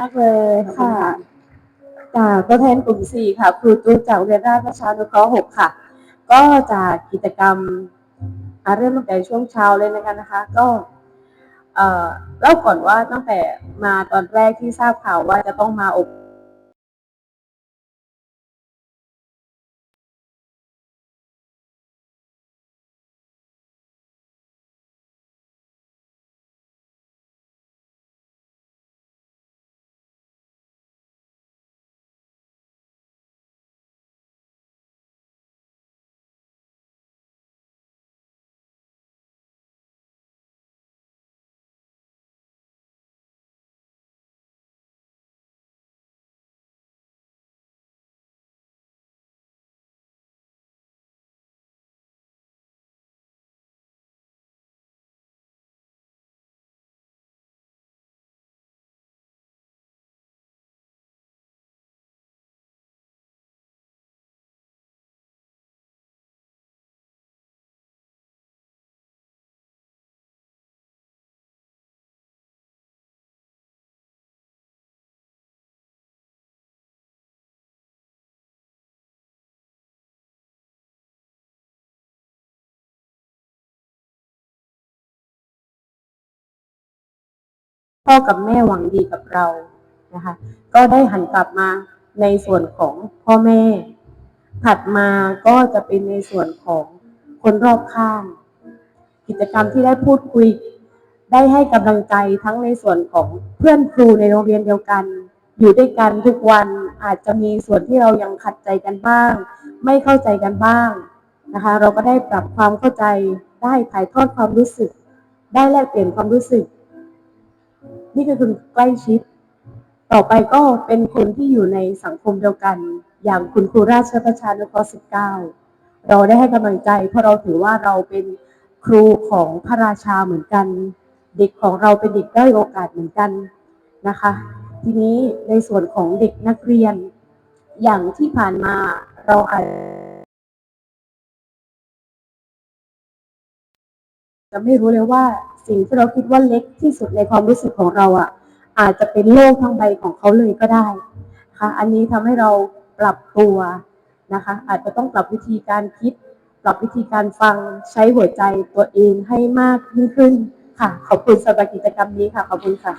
มากเลยค่ะ จากตัวแทนกลุ่ม4ค่ะ ครูตูจากโรงเรียนราชประชานุเคราะห์6ค่ะ ก็จากกิจกรรมเริ่มตั้งแต่ช่วงเช้าเลยนะคะนะคะ ก็เอ่อเล่าก่อนว่าตั้งแต่มาตอนแรกที่ทราบข่าวว่าจะต้องมาอบ พ่อกับแม่หวังดีกับเรานะคะ ก็ได้หันกลับมาในส่วนของพ่อแม่ ถัดมาก็จะเป็นในส่วนของคนรอบข้าง กิจกรรมที่ได้พูดคุย ได้ให้กำลังใจทั้งในส่วนของเพื่อนครูในโรงเรียนเดียวกัน อยู่ด้วยกันทุกวันอาจจะมีส่วนที่เรายังขัดใจกันบ้าง ไม่เข้าใจกันบ้างนะคะ เราก็ได้ปรับความเข้าใจได้ถ่ายทอดความรู้สึก ได้แลกเปลี่ยนความรู้สึก นี่คือคนใกล้ชิด ต่อไปก็เป็นคนที่อยู่ในสังคมเดียวกัน อย่างคุณครูราชประชานุเคราะห์19 เราได้ให้กำลังใจ เพราะเราถือว่าเราเป็นครูของพระราชาเหมือนกัน เด็กของเราเป็นเด็กได้โอกาสเหมือนกันนะคะ ทีนี้ในส่วนของเด็กนักเรียน อย่างที่ผ่านมาเราอาจจะไม่รู้เลยว่า สิ่งที่เราคิดว่าเล็กที่สุดในความรู้สึกของเราอะ อาจจะเป็นโลกทั้งใบของเขาเลยก็ได้ค่ะ อันนี้ทำให้เราปรับตัวนะคะ อาจจะต้องปรับวิธีการคิด ปรับวิธีการฟังใช้หัวใจตัวเองให้มากยิ่งขึ้นค่ะ ขอบคุณสำหรับกิจกรรมนี้ค่ะ ขอบคุณค่ะ